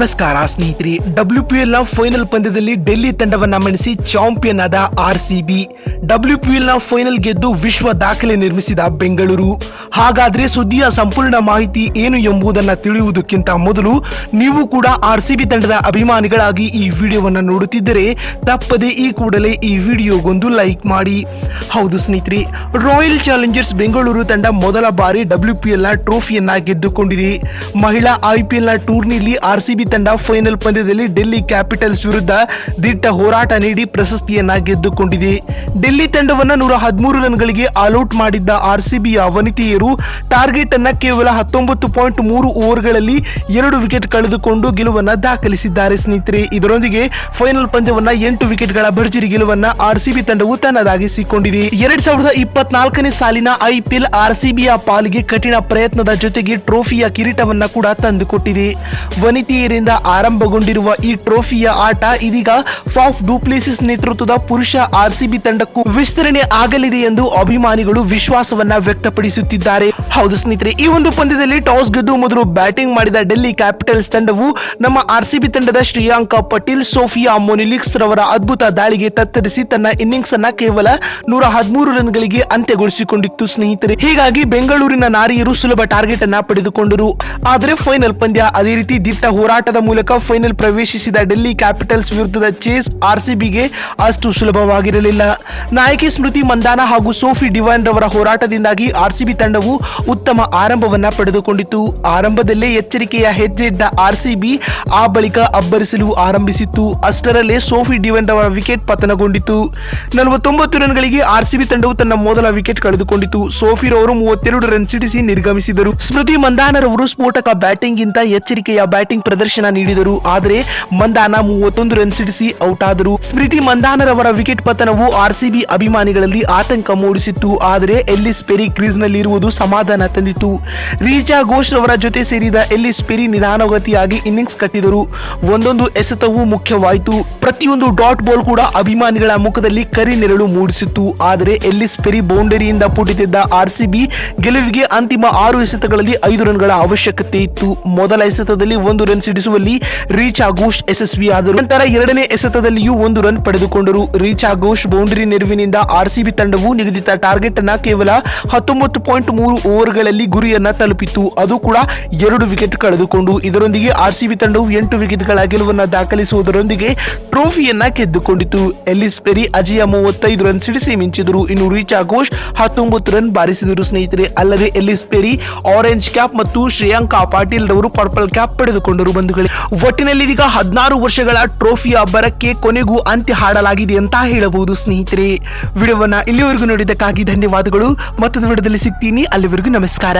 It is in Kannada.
ನಮಸ್ಕಾರ ಸ್ನೇಹಿತರೆ ಡಬ್ಲ್ಯೂ ಪಿ ಎಲ್ನ ಫೈನಲ್ ಪಂದ್ಯದಲ್ಲಿ ಡೆಲ್ಲಿ ತಂಡವನ್ನ ಮಣಿಸಿ ಚಾಂಪಿಯನ್ ಆದ R C B W P ಎಲ್ನ final ಗೆದ್ದು ವಿಶ್ವ ದಾಖಲೆ ನಿರ್ಮಿಸಿದ ಬೆಂಗಳೂರು. ಹಾಗಾದ್ರೆ ಸುದ್ದಿಯ ಸಂಪೂರ್ಣ ಮಾಹಿತಿ ಏನು ಎಂಬುದನ್ನ ತಿಳಿಯುವುದಕ್ಕಿಂತ ಮೊದಲು ನೀವು ಕೂಡ ಆರ್ ಸಿ ಬಿ ತಂಡದ ಅಭಿಮಾನಿಗಳಾಗಿ ಈ ವಿಡಿಯೋವನ್ನ ನೋಡುತ್ತಿದ್ದರೆ ತಪ್ಪದೆ ಈ ಕೂಡಲೇ ಈ ವಿಡಿಯೋಗೊಂದು ಲೈಕ್ ಮಾಡಿ. ಹೌದು ಸ್ನೇಹಿತರೆ ರಾಯಲ್ ಚಾಲೆಂಜರ್ಸ್ ಬೆಂಗಳೂರು ತಂಡ ಮೊದಲ ಬಾರಿ ಡಬ್ಲ್ಯೂ ಪಿ ಎಲ್ನ ಟ್ರೋಫಿಯನ್ನ ಗೆದ್ದುಕೊಂಡಿದೆ. ಮಹಿಳಾ ಐಪಿಎಲ್ನ ಟೂರ್ನಿಯಲ್ಲಿ ಆರ್ ಸಿ ಬಿ ತಂಡ ಫೈನಲ್ ಪಂದ್ಯದಲ್ಲಿ ಡೆಲ್ಲಿ ಕ್ಯಾಪಿಟಲ್ಸ್ ವಿರುದ್ಧ ದಿಟ್ಟ ಹೋರಾಟ ನೀಡಿ ಪ್ರಶಸ್ತಿಯನ್ನ ಗೆದ್ದುಕೊಂಡಿದೆ. ಡೆಲ್ಲಿ ತಂಡವನ್ನು ನೂರ ಹದಿಮೂರು ರನ್ಗಳಿಗೆ ಆಲ್ಔಟ್ ಮಾಡಿದ್ದ ಆರ್ಸಿಬಿಯ ವನಿತೆಯರು ಟಾರ್ಗೆಟ್ ಅನ್ನ ಕೇವಲ ಹತ್ತೊಂಬತ್ತು ಪಾಯಿಂಟ್ ಮೂರು ಓವರ್ಗಳಲ್ಲಿ ಎರಡು ವಿಕೆಟ್ ಕಳೆದುಕೊಂಡು ಗೆಲುವನ್ನ ದಾಖಲಿಸಿದ್ದಾರೆ ಸ್ನೇಹಿತರೆ. ಇದರೊಂದಿಗೆ ಫೈನಲ್ ಪಂದ್ಯವನ್ನ ಎಂಟು ವಿಕೆಟ್ಗಳ ಭರ್ಜರಿ ಗೆಲುವನ್ನ ಆರ್ಸಿಬಿ ತಂಡವು ತನ್ನದಾಗಿಸಿಕೊಂಡಿದೆ. ಎರಡ್ ಸಾವಿರದ ಇಪ್ಪತ್ನಾಲ್ಕನೇ ಸಾಲಿನ ಐಪಿಎಲ್ ಆರ್ಸಿಬಿಯ ಪಾಲಿಗೆ ಕಠಿಣ ಪ್ರಯತ್ನದ ಜೊತೆಗೆ ಟ್ರೋಫಿಯ ಕಿರೀಟವನ್ನ ಕೂಡ ತಂದುಕೊಟ್ಟಿದೆ. ವನಿತೆಯರಿಂದ ಆರಂಭಗೊಂಡಿರುವ ಈ ಟ್ರೋಫಿಯ ಆಟ ಇದೀಗ ಫಾಫ್ ಡೂಪ್ಲೇಸಿಸ್ ನೇತೃತ್ವದ ಪುರುಷ ಆರ್ಸಿಬಿ ತಂಡಕ್ಕೂ ವಿಸ್ತರಣೆ ಆಗಲಿದೆ ಎಂದು ಅಭಿಮಾನಿಗಳು ವಿಶ್ವಾಸವನ್ನ ವ್ಯಕ್ತಪಡಿಸುತ್ತಿದ್ದಾರೆ. ಹೌದು ಸ್ನೇಹಿತರೆ, ಈ ಒಂದು ಪಂದ್ಯದಲ್ಲಿ ಟಾಸ್ ಗೆದ್ದು ಮೊದಲು ಬ್ಯಾಟಿಂಗ್ ಮಾಡಿದ ಡೆಲ್ಲಿ ಕ್ಯಾಪಿಟಲ್ಸ್ ತಂಡವು ನಮ್ಮ ಆರ್ಸಿಬಿ ತಂಡದ ಶ್ರೇಯಾಂಕ ಪಟೇಲ್, ಸೋಫಿಯಾ ಮೊನಿಲಿಕ್ಸ್ ರವರ ಅದ್ಭುತ ದಾಳಿಗೆ ತತ್ತರಿಸಿ ತನ್ನ ಇನ್ನಿಂಗ್ಸ್ ಅನ್ನ ಕೇವಲ ನೂರ ಹದಿಮೂರು ರನ್ಗಳಿಗೆ ಅಂತ್ಯಗೊಳಿಸಿಕೊಂಡಿತ್ತು ಸ್ನೇಹಿತರೆ. ಹೀಗಾಗಿ ಬೆಂಗಳೂರಿನ ನಾರಿಯರು ಸುಲಭ ಟಾರ್ಗೆಟ್ ಅನ್ನ ಪಡೆದುಕೊಂಡರು. ಆದರೆ ಫೈನಲ್ ಪಂದ್ಯ ಅದೇ ರೀತಿ ದಿಟ್ಟ ಹೋರಾಟದ ಮೂಲಕ ಫೈನಲ್ ಪ್ರವೇಶಿಸಿದ ಡೆಲ್ಲಿ ಕ್ಯಾಪಿಟಲ್ಸ್ ವಿರುದ್ಧದ ಚೇಸ್ ಆರ್ಸಿಬಿಗೆ ಅಷ್ಟು ಸುಲಭವಾಗಿರಲಿಲ್ಲ. ನಾಯಕಿ ಸ್ಮೃತಿ ಮಂದಾನ ಹಾಗೂ ಸೋಫಿ ಡಿವೈನ್ ರವರ ಹೋರಾಟದಿಂದಾಗಿ ಆರ್ ಸಿಬಿ ತಂಡವು ಉತ್ತಮ ಆರಂಭವನ್ನ ಪಡೆದುಕೊಂಡಿತು ಆರಂಭದಲ್ಲೇ ಎಚ್ಚರಿಕೆಯ ಹೆಜ್ಜೆ ಇಟ್ಟ ಆರ್ ಸಿಬಿ ಆ ಬಳಿಕ ಅಬ್ಬರಿಸಲು ಆರಂಭಿಸಿತ್ತು. ಅಷ್ಟರಲ್ಲೇ ಸೋಫಿ ಡಿವೈನ್ ರವರ ವಿಕೆಟ್ ಪತನಗೊಂಡಿತು ನಲವತ್ತೊಂಬತ್ತು ರನ್ಗಳಿಗೆ ಆರ್ ಸಿಬಿ ತಂಡವು ತನ್ನ ಮೊದಲ ವಿಕೆಟ್ ಕಳೆದುಕೊಂಡಿತು ಸೋಫಿ ರವರು ಮೂವತ್ತೆರಡು ರನ್ ಸಿಡಿಸಿ ನಿರ್ಗಮಿಸಿದರು. ಸ್ಮೃತಿ ಮಂದಾನರವರು ಸ್ಫೋಟಕ ಬ್ಯಾಟಿಂಗ್ ಗಿಂತ ಎಚ್ಚರಿಕೆಯ ಬ್ಯಾಟಿಂಗ್ ಪ್ರದರ್ಶನ ನೀಡಿದರು. ಆದರೆ ಮಂದಾನ ಮೂವತ್ತೊಂದು ರನ್ ಸಿಡಿಸಿ ಔಟ್ ಆದರು ಸ್ಮೃತಿ ಮಂದಾನರವರ ವಿಕೆಟ್ ಪತನವು ಆರ್ಸಿಬಿ ಅಭಿಮಾನಿಗಳಲ್ಲಿ ಆತಂಕ ಮೂಡಿಸಿತ್ತು. ಆದರೆ ಎಲ್ಲಿಸ್ ಪೆರಿ ಕ್ರೀಸ್ನಲ್ಲಿ ಇರುವುದು ಸಮಾಧಾನ ತಂದಿತು ರೀಜಾ ಘೋಷ್ ರವರ ಜೊತೆ ಸೇರಿದ ಎಲ್ಲಿಸ್ ಪೆರಿ ನಿಧಾನಗತಿಯಾಗಿ ಇನ್ನಿಂಗ್ಸ್ ಕಟ್ಟಿದರು. ಒಂದೊಂದು ಎಸೆತವೂ ಮುಖ್ಯವಾಯಿತು. ಪ್ರತಿಯೊಂದು ಡಾಟ್ ಬಾಲ್ ಕೂಡ ಅಭಿಮಾನಿಗಳ ಮುಖದಲ್ಲಿ ಕರಿ ನೆರಳು ಮೂಡಿಸಿತ್ತು. ಆದರೆ ಎಲ್ಲಿಸ್ ಪೆರಿ ಬೌಂಡರಿಯಿಂದ ಪುಟಿತಿದ್ದ ಆರ್ಸಿಬಿ ಗೆಲುವಿಗೆ ಅಂತಿಮ ಆರು ಎಸೆತಗಳಲ್ಲಿ ಐದು ರನ್ಗಳ ಅವಶ್ಯಕತೆ ಇತ್ತು. ಮೊದಲ ಎಸೆತದಲ್ಲಿ ಒಂದು ರನ್ ಸಿಡಿಸುವಲ್ಲಿ ರೀಚ್ ಆಘೋಷ್ ಯಶಸ್ವಿಯಾದರು ನಂತರ ಎರಡನೇ ಎಸೆತದಲ್ಲಿಯೂ ಒಂದು ರನ್ ಪಡೆದುಕೊಂಡರು. ರೀಚ್ ಆಗೋಷ್ ಬೌಂಡರಿ ನೆರವಿನಿಂದ ಆರ್ಸಿಬಿ ತಂಡವು ನಿಗದಿತ ಟಾರ್ಗೆಟ್ ಅನ್ನ ಕೇವಲ ಹತ್ತೊಂಬತ್ತು ಪಾಯಿಂಟ್ ಮೂರು ಓವರ್ಗಳಲ್ಲಿ ಗುರಿಯನ್ನ ತಲುಪಿತು ಅದು ಕೂಡ ಎರಡು ವಿಕೆಟ್ ಕಳೆದುಕೊಂಡು. ಇದರೊಂದಿಗೆ ಆರ್ಸಿಬಿ ತಂಡವು ಎಂಟು ವಿಕೆಟ್ಗಳ ಗೆಲುವನ್ನ ದಾಖಲಿಸುವುದರೊಂದಿಗೆ ಟ್ರೋಫಿಯನ್ನ ಗೆದ್ದುಕೊಂಡಿತು. ಎಲ್ಲಿಸ್ ಪೆರಿ ಅಜಯ ಮೂವತ್ತೈದು ರನ್ ಸಿಡಿಸಿ ಮಿಂಚಿದರು. ಇನ್ನು ರೀಚಾ ಘೋಷ್ ಹತ್ತೊಂಬತ್ತು ರನ್ ಬಾರಿಸಿದರು. ಸ್ನೇಹಿತರೆ, ಅಲ್ಲದೆ ಎಲ್ಲಿಸ್ ಪೆರಿ, ಆರೆಂಜ್ ಕ್ಯಾಪ್ ಮತ್ತು ಶ್ರೇಯಾಂಕಾ ಪಾಟೀಲ್ ರವರು ಪರ್ಪಲ್ ಕ್ಯಾಪ್ ಪಡೆದುಕೊಂಡರು. ಬಂಧುಗಳೇ ಒಟ್ಟಿನಲ್ಲಿ ಈಗ ಹದಿನಾರು ವರ್ಷಗಳ ಟ್ರೋಫಿಯ ಬರಕ್ಕೆ ಕೊನೆಗೂ ಅಂತ್ಯ ಹಾಡಲಾಗಿದೆ ಅಂತ ಹೇಳಬಹುದು ಸ್ನೇಹಿತರೆ. ವಿಡಿಯೋವನ್ನ ಇಲ್ಲಿವರೆಗೂ ನೋಡಿದ್ದಕ್ಕಾಗಿ ಧನ್ಯವಾದಗಳು. ಮತ್ತೊಂದು ವಿಡಿಯೋದಲ್ಲಿ ಸಿಗ್ತೀನಿ. ಅಲ್ಲಿವರೆಗೂ ನಮಸ್ಕಾರ.